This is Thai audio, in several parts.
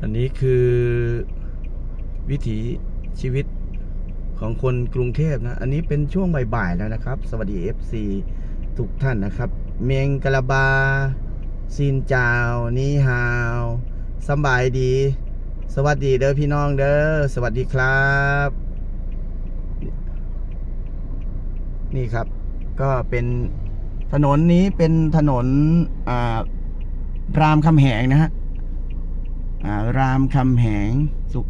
อันนี้คือวิถีชีวิตของคนกรุงเทพนะ อันนี้เป็นช่วงบ่ายๆแล้วนะครับ สวัสดี FC ทุกท่านนะครับ เมียงกะลาบาซินจาวนีฮาวสบายดี สวัสดีเด้อพี่น้องเด้อสวัสดีครับ นี่ครับ ก็เป็นถนนนี้เป็นถนนอ่ารามคำแหงนะฮะ รามคำแหงสุข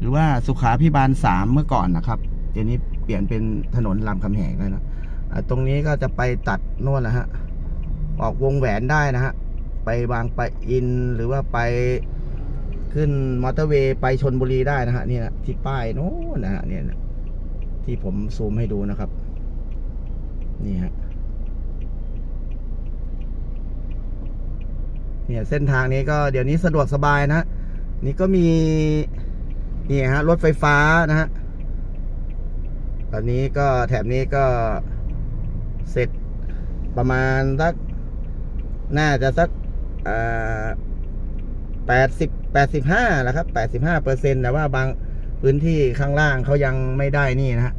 หรือว่าสุขาพิบาลสามเมื่อก่อนนะครับ เดี๋ยวนี้เปลี่ยนเป็นถนนรามคำแหงแล้วนะอ่าตรงนี้ก็จะไปตัดโน่นนะฮะ ออกวงแหวนได้นะฮะ ไปบางไปอินหรือว่าไปขึ้นมอเตอร์เวย์ไปชนบุรีได้นะฮะนี่นะที่ป้ายโน้นนะฮะเนี่ยนะที่ผมซูมให้ดูนะครับ นี่ฮะ เนี่ยเส้นทางนี้ก็เดี๋ยวนี้สะดวกสบายนะ นี่ก็มีนี่ฮะรถไฟฟ้านะฮะตอนนี้ก็แถบนี้ก็เสร็จประมาณสักน่าจะสักแปดสิบแปดสิบห้าแล้วครับแปดสิบห้าเปอร์เซ็นแต่ว่าบางพื้นที่ข้างล่างเขายังไม่ได้นี่นะฮะ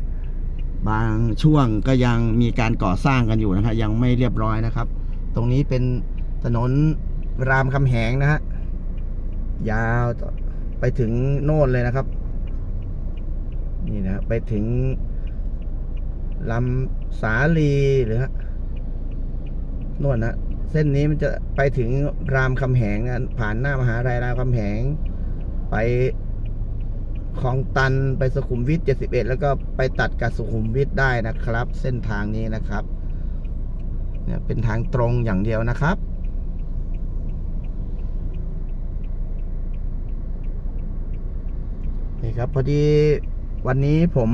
บางช่วงก็ยังมีการก่อสร้างกันอยู่นะครับยังไม่เรียบร้อยนะครับ ตรงนี้เป็นถนน รามคำแหงนะฮะ ยาวไปถึงโน่นเลยนะครับ นี่นะไปถึงลำสาลีหรือฮะโน่นนะเส้นนี้มันจะไปถึงรามคำแหงนะผ่านหน้ามหาลัยรามคำแหง ไปคลองตันไปสุขุมวิท71 แล้วก็ไปตัดกับสุขุมวิทได้นะครับ เส้นทางนี้นะครับ เนี่ยเป็นทางตรงอย่างเดียวนะครับ นี่ครับพอดีวันนี้ผม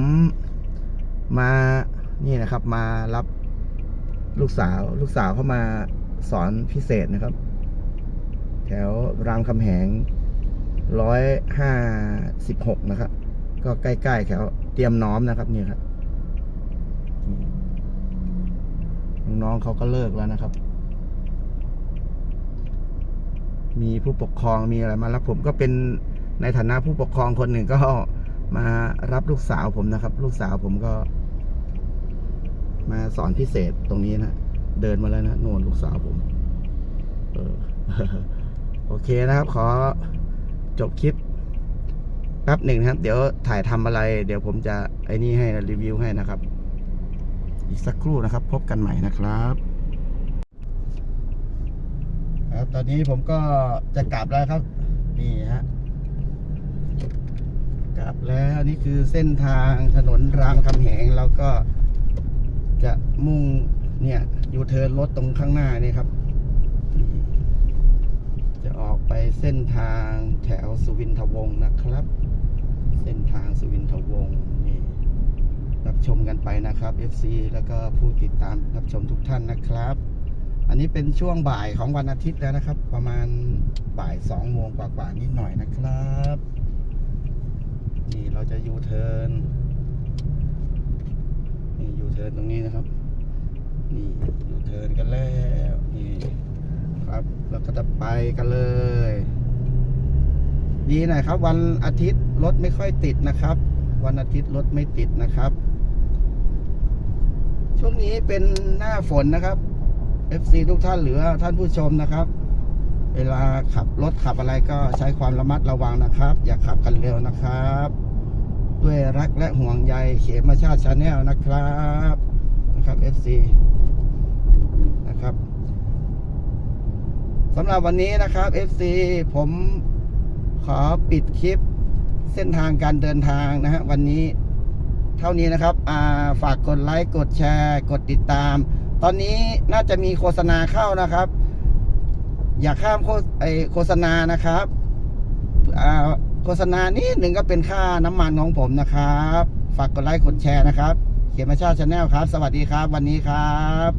มานี่นะครับ มารับลูกสาว ลูกสาวเข้ามาสอนพิเศษนะครับ แถวรามคำแหงร้อยห้าสิบหกนะครับ ก็ใกล้ๆแถวเตรียมน้อมนะครับนี่ครับน้องเขาก็เลิกแล้วนะครับ มีผู้ปกครองมีอะไรมารับผมก็เป็น ในฐานะผู้ปกครองคนหนึ่งก็มารับลูกสาวผมนะครับ ลูกสาวผมก็ มาสอนพิเศษตรงนี้นะเดินมาแล้วนะโน่นลูกสาวผมเออโอเคนะครับ ขอจบคลิปแป๊บหนึ่งนะครับ เดี๋ยวถ่ายทำอะไร เดี๋ยวผมจะไอ้นี่ให้รีวิวให้นะครับ อีกสักครู่นะครับ พบกันใหม่นะครับครับ ตอนนี้ผมก็จะกลับแล้วครับ นี่ฮะ กลับแล้วนี่คือเส้นทางถนนรามคำแหงเราก็จะมุ่งเนี่ยยูเทิร์นรถตรงข้างหน้านี่ครับ จะออกไปเส้นทางแถวสุวินทวงศ์นะครับ เส้นทางสุวินทวงศ์นี่รับชมกันไปนะครับ FC แล้วก็ผู้ติดตามรับชมทุกท่านนะครับ อันนี้เป็นช่วงบ่ายของวันอาทิตย์แล้วนะครับ ประมาณบ่ายสองโมงกว่าๆนิดหน่อยนะครับ นี่เราจะยูเทิร์นนี่ยูเทิร์นตรงนี้นะครับ นี่ยูเทิร์นกันแล้วนี่ครับเราก็จะไปกันเลย ดีหน่อยครับ วันอาทิตย์รถไม่ค่อยติดนะครับ วันอาทิตย์รถไม่ติดนะครับ ช่วงนี้เป็นหน้าฝนนะครับ FC ทุกท่านหรือท่านผู้ชมนะครับ เวลาขับรถขับอะไรก็ใช้ความระมัดระวังนะครับ อย่าขับกันเร็วนะครับ ด้วยรักและห่วงใยเขมชาติชาแนลนะครับนะครับ FC นะครับสำหรับวันนี้นะครับ FC ผมขอปิดคลิปเส้นทางการเดินทางนะฮะวันนี้เท่านี้นะครับอ่าฝากกดไลค์ กดแชร์ กดติดตาม ตอนนี้น่าจะมีโฆษณาเข้านะครับ อย่าข้ามโฆษณานะครับอ่าโฆษณานี้หนึ่งก็เป็นค่าน้ำมันของผมนะครับ ฝากกดไลค์กดแชร์นะครับ เขียนมาชาติชาแนลครับ สวัสดีครับ วันนี้ครับ